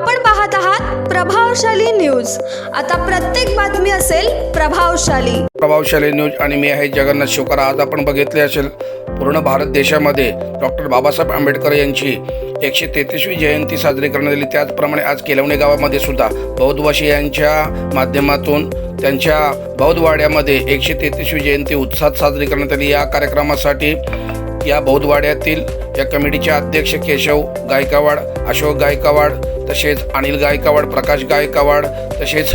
आपण पाहत आहात प्रभावशाली न्यूज. आता प्रत्येक बातमी असेल प्रभावशाली. प्रभावशाली न्यूज आणि मी आहे जगन्नाथ शिवकर. आज आपण बघितले असेल पूर्ण भारत देशामध्ये डॉक्टर बाबासाहेब आंबेडकर यांची एकशे तेहतीसवी जयंती साजरी करण्यात आली. त्याचप्रमाणे आज केलवणे गावामध्ये सुद्धा बौद्धवासी यांच्या माध्यमातून त्यांच्या बौद्धवाड्यामध्ये एकशे तेहतीसवी जयंती उत्साहात साजरी करण्यात आली. या कार्यक्रमासाठी या बौद्धवाड्यातील या कमिटीचे अध्यक्ष केशव गायकवाड अशोक गायकवाड तसेच अनिल गायकवाड प्रकाश गायकवाड तसेच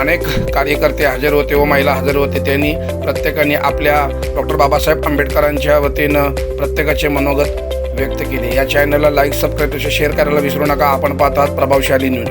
अनेक कार्यकर्ते हजर होते व महिला हजर होते. त्यांनी प्रत्येकाने आपल्या डॉक्टर बाबासाहेब आंबेडकरांच्या वतीनं प्रत्येकाचे मनोगत व्यक्त केले. या चॅनलला लाईक सबस्क्राईब तसे शेअर करायला विसरू नका. आपण पाहतात प्रभावशाली न्यूज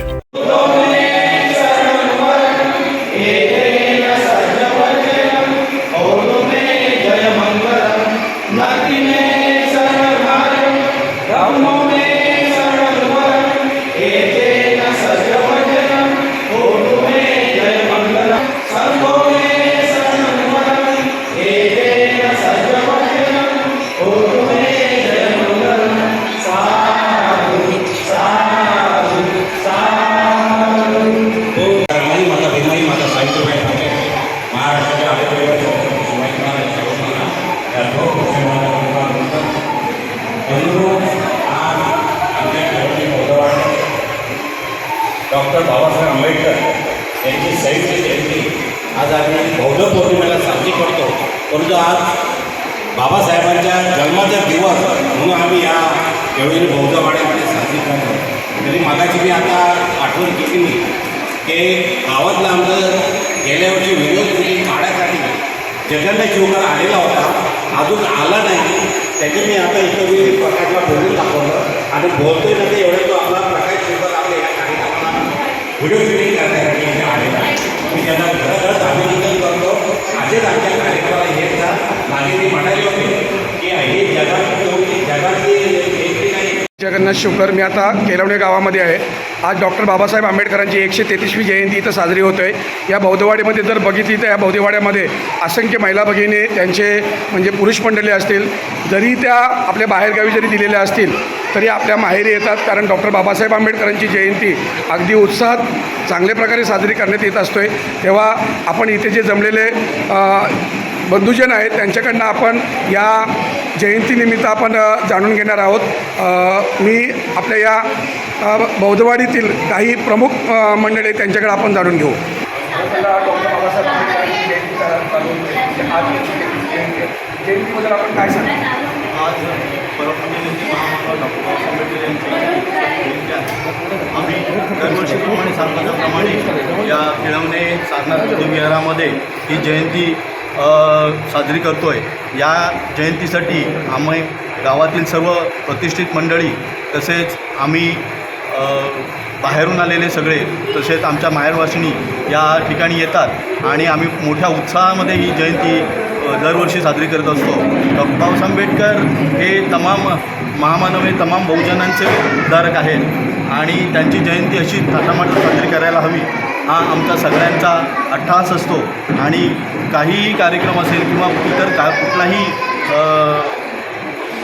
आम्ही पौर्णिमेला साजरी करतो. परंतु आज बाबासाहेबांच्या जन्माचा दिवस म्हणून आम्ही या केवळी बौद्धवाड्यामध्ये साजरी करतो. तरी मागाची मी आता आठवण केली मी की गावातलं आमचं गेल्या वर्षी व्हिडिओ शूटिंग काढायसाठी जगन्नाथ शिवकर आलेला होता. अजून आला नाही. त्याचे मी आता इथं मी प्रकाशला बोलून दाखवलं. आणि बोलतोय ना ते एवढं तो आपला प्रकाश शिवकर आपल्या या कार्यक्रमाला व्हिडिओ शूटिंग करण्यासाठी आलेला मी त्यांना खरंच अभिनंदन करतो आजच आमच्या कार्यक्रमाला येत जा मागे मी म्हणाले होते की हे जगात जगातली एकटी नाही जगन्नाथ शिवकर मी आता केलवणे गावामध्ये आहे. आज डॉक्टर बाबासाहेब आंबेडकरांची एकशे तेहतीसवी जयंती इथं साजरी होत आहे या बौद्धवाडीमध्ये जर बघितली तर या बौद्धवाड्यामध्ये असंख्य महिला भगिनी त्यांचे म्हणजे पुरुष मंडळी असतील जरी त्या आपल्या बाहेरगावी जरी दिलेल्या असतील तरी आपल्या माहेरी येतात. कारण डॉक्टर बाबासाहेब आंबेडकरांची जयंती अगदी उत्साहात चांगल्या प्रकारे साजरी करण्यात येत असतो आहे तेव्हा आपण इथे जे जमलेले बंधुजन आहेत त्यांच्याकडनं आपण या जयंतीनिमित्त आपण जाणून घेणार आहोत मी आपल्या या बौद्धवाडीतील काही प्रमुख मंडळी त्यांच्याकडे आपण जाणून घेऊ जयंतीबद्दल आपण काय सांगतो आज डॉक्टर बाबासाहेब जयंती आहे. आम्ही दरवर्षीप्रमाणे या खिळवणे साधना बुद्धविहारामध्ये ही जयंती साजरी करतो आहे या जयंतीसाठी आम्ही गावातील सर्व प्रतिष्ठित मंडळी तसेच आम्ही बाहेरून आलेले सगळे तसेच आमच्या माहेरवासिनी या ठिकाणी येतात आणि आम्ही मोठ्या उत्साहामध्ये ही जयंती दरवर्षी साजरी करत असतो. डॉक्टर बाबासाहेब आंबेडकर हे तमाम महामानव हे तमाम बहुजनांचे उद्धारक आहेत आणि त्यांची जयंती अशी थाटामाटात साजरी करायला हवी. हा आमचा सगळ्यांचा अट्टहास असतो. आणि काहीही कार्यक्रम असेल किंवा इतर का कुठलाही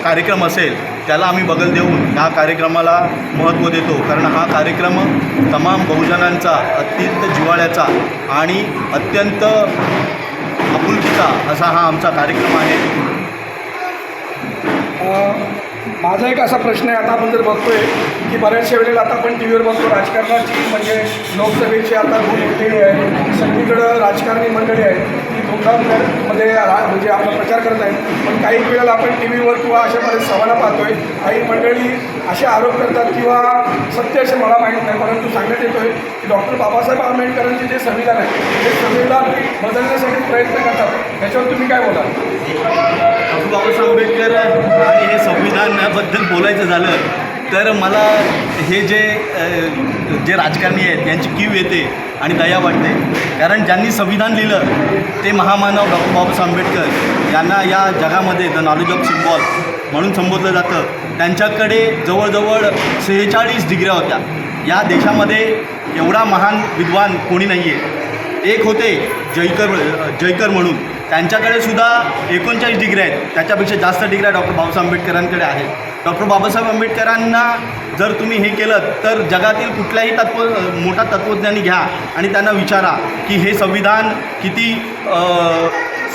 कार्यक्रम असेल त्याला आम्ही बगल देऊन ह्या कार्यक्रमाला महत्त्व देतो. कारण हा कार्यक्रम तमाम बहुजनांचा अत्यंत जिव्हाळ्याचा आणि अत्यंत आपुलकीचा असा हा आमचा कार्यक्रम आहे. माझा एक असा प्रश्न आहे आता आपण जर बघतोय की बऱ्याचशा वेळेला आता आपण टी व्हीवर बघतो राजकारणाची म्हणजे लोकसभेची आता खूप मोठी आहे सगळीकडं राजकारणी मंडळी आहेत ती धुमधाममध्ये म्हणजे रा- म्हणजे आपला प्रचार करत आहेत. पण काही वेळेला आपण टी व्हीवर किंवा अशा बऱ्याच सवाला पाहतोय काही मंडळी असे आरोप करतात किंवा सत्य असे मला माहीत नाही परंतु सांगण्यात येतोय की डॉक्टर बाबासाहेब आंबेडकरांचे जे संविधान आहे ते संविधान बदलण्यासाठी प्रयत्न करतात. त्याच्यावर तुम्ही काय बोलाल? डॉक्टर बाबासाहेब आंबेडकर राजकारणाबद्दल बोलायचं झालं तर मला हे जे जे राजकारणी आहेत यांची कीव येते आणि दया वाटते. कारण ज्यांनी संविधान लिहिलं ते महामानव डॉक्टर बाबासाहेब आंबेडकर यांना या जगामध्ये द नॉलेज ऑफ सिम्बॉल म्हणून संबोधलं जातं. त्यांच्याकडे जवळजवळ सेहेचाळीस डिग्र्या होत्या. या देशामध्ये एवढा महान विद्वान कोणी नाही आहे एक होते जयकर जयकर म्हणून. त्यांच्याकडे सुद्धा एकोणचाळीस डिग्री आहेत. त्याच्यापेक्षा जास्त डिग्र्या डॉक्टर बाबासाहेब आंबेडकरांकडे आहेत. डॉक्टर बाबासाहेब आंबेडकरांना जर तुम्ही हे केलं तर जगातील कुठल्याही तत्व मोठा तत्त्वज्ञानी घ्या आणि त्यांना विचारा की हे संविधान किती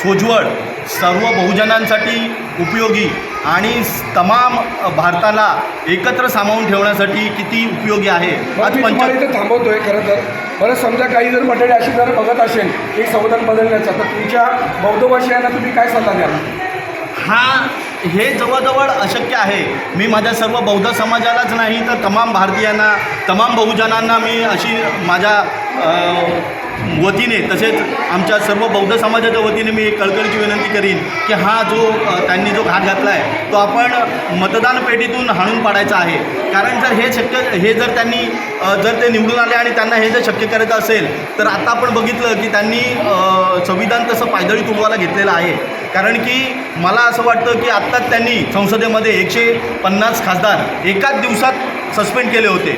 सोज्वळ सर्व बहुजनांसाठी उपयोगी आणि तमाम भारताला एकत्र सामावून ठेवण्यासाठी किती उपयोगी आहे? मी तुम्हाला इथे थांबवतोय खरं तर. बरं समजा काही जर मंडळी अशी जर बघत असेल की संविधान बदलण्याचा तर तुमच्या बौद्धभाषयांना तुम्ही काय सल्ला द्याल? हा हे जवळजवळ अशक्य आहे. मी माझ्या सर्व बौद्ध समाजालाच नाही तर तमाम भारतीयांना तमाम बहुजनांना मी अशी माझ्या वतीने तसेच आमच्या सर्व बौद्ध समाजाच्या वतीने मी एक कळकळीची विनंती करीन की हा जो त्यांनी घात घातला आहे तो आपण मतदान पेटीतून हाणून पाडायचा आहे. कारण जर हे शक्य हे जर त्यांनी जर ते निवडून आले आणि त्यांना हे जर शक्य करायचं असेल तर आता आपण बघितलं की त्यांनी संविधान तसं पायदळी तुडवायला घेतलेलं आहे. कारण की मला असं वाटतं की आत्ताच त्यांनी संसदेमध्ये एकशे पन्नास खासदार एकाच दिवसात सस्पेंड केले होते.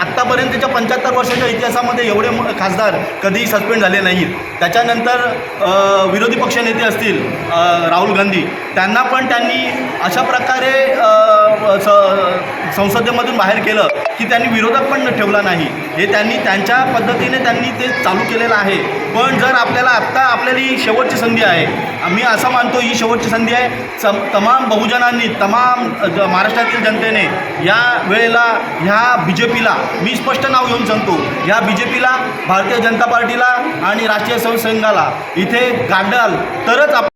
आत्तापर्यंतच्या पंच्याहत्तर वर्षाच्या इतिहासामध्ये एवढे म- खासदार कधीही सस्पेंड झाले नाहीत. त्याच्यानंतर विरोधी पक्षनेते असतील राहुल गांधी त्यांना पण त्यांनी अशा प्रकारे स संसदेमधून बाहेर केलं की त्यांनी विरोधक पण ठेवला नाही. हे त्यांनी त्यांच्या पद्धतीने त्यांनी ते चालू केलेलं आहे. पण जर आपल्याला आत्ता आपल्याला ही शेवटची संधी आहे मी असं मानतो ही शेवटची संधी आहे सम तमाम बहुजनांनी तमाम महाराष्ट्रातील जनतेने या वेळेला ह्या बी जे पीला मी स्पष्ट नाव घेऊन सांगतो ह्या बी जे पीला भारतीय जनता पार्टीला आणि राष्ट्रीय संघाला इथे गांडाल तरच आपण